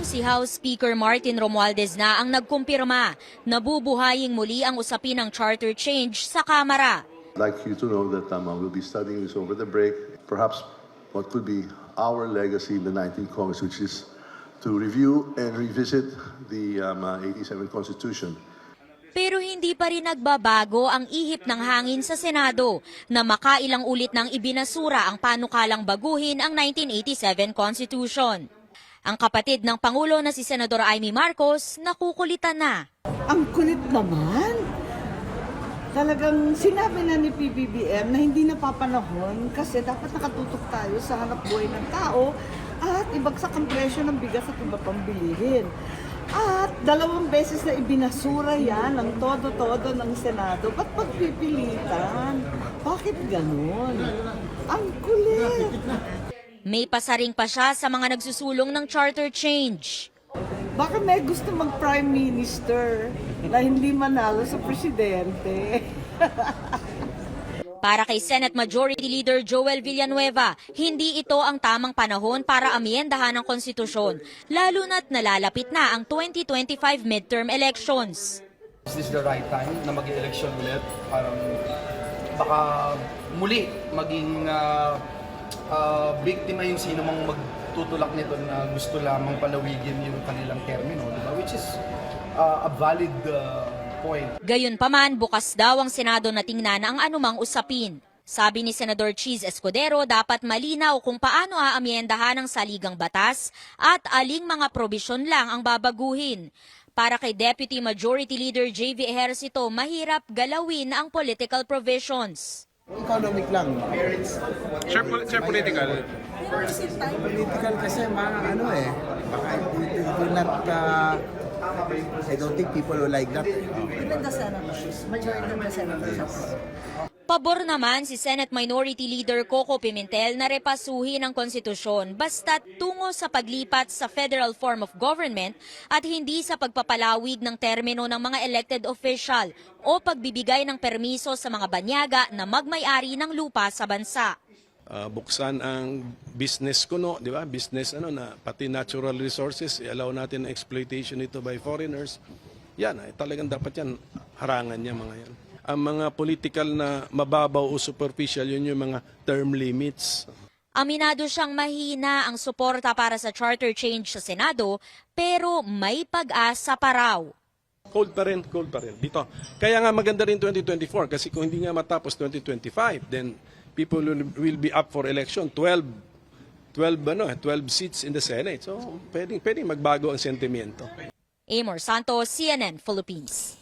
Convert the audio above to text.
Itong si House Speaker Martin Romualdez na ang nagkumpirma na bubuhayin muli ang usapin ng charter change sa Kamara. I'd like you to know that um, we'll be studying this over the break. Perhaps what could be our legacy in the 19th Congress, which is to review and revisit the um, uh, 87 Constitution. Pero hindi pa rin nagbabago ang ihip ng hangin sa Senado na makailang ulit ng ibinasura ang panukalang baguhin ang 1987 Constitution. Ang kapatid ng Pangulo na si Senador Amy Marcos nakukulitan na. Ang kulit naman. Talagang sinabi na ni PBBM na hindi napapanahon kasi dapat nakatutok tayo sa hanap buhay ng tao at ibagsak ang presyo ng bigas at iba pang bilihin. At dalawang beses na ibinasura yan ng todo-todo ng Senado. Ba't pagpipilitan? Bakit ganun? Ang kulit. May pasaring pa siya sa mga nagsusulong ng charter change. Baka may gusto mag-prime minister na hindi manalo sa presidente. Para kay Senate Majority Leader Joel Villanueva, hindi ito ang tamang panahon para amyendahan ang konstitusyon, lalo na't nalalapit na ang 2025 midterm elections. Is this the right time na mag election ulit? Parang baka muli maging ah, ah, biktima yung sino mang magtutulak nito na gusto lamang palawigin yung kanilang termino, di ba? Which is ah, a valid ah, point. Gayunpaman, bukas daw ang Senado na tingnan ang anumang usapin. Sabi ni Senador Cheese Escudero, dapat malinaw kung paano aamyendahan ang saligang batas at aling mga probisyon lang ang babaguhin. Para kay Deputy Majority Leader JV Ejercito, mahirap galawin ang political provisions. Economic lang. Sure, pol- sure political. Political kasi mga ano eh. Baka it, it will not, uh, I don't think people will like that. Even the senators, majority of the senators. Pabor naman si Senate Minority Leader Coco Pimentel na repasuhin ang konstitusyon basta tungo sa paglipat sa federal form of government at hindi sa pagpapalawig ng termino ng mga elected official o pagbibigay ng permiso sa mga banyaga na magmay-ari ng lupa sa bansa. Ah, buksan ang business kuno, di ba? Business ano na pati natural resources, i-allow natin exploitation nito by foreigners. Yan, ay, talagang dapat yan harangan niya mga yan. Ang mga political na mababaw o superficial, yun yung mga term limits. Aminado siyang mahina ang suporta para sa charter change sa Senado pero may pag-asa pa raw. Cold pa rin, cold pa rin. Dito. Kaya nga maganda rin 2024 kasi kung hindi nga matapos 2025, then people will, will be up for election. 12 12 ano, eh, 12 seats in the Senate. So, pwedeng pwedeng magbago ang sentimiento. Amor Santos, CNN Philippines.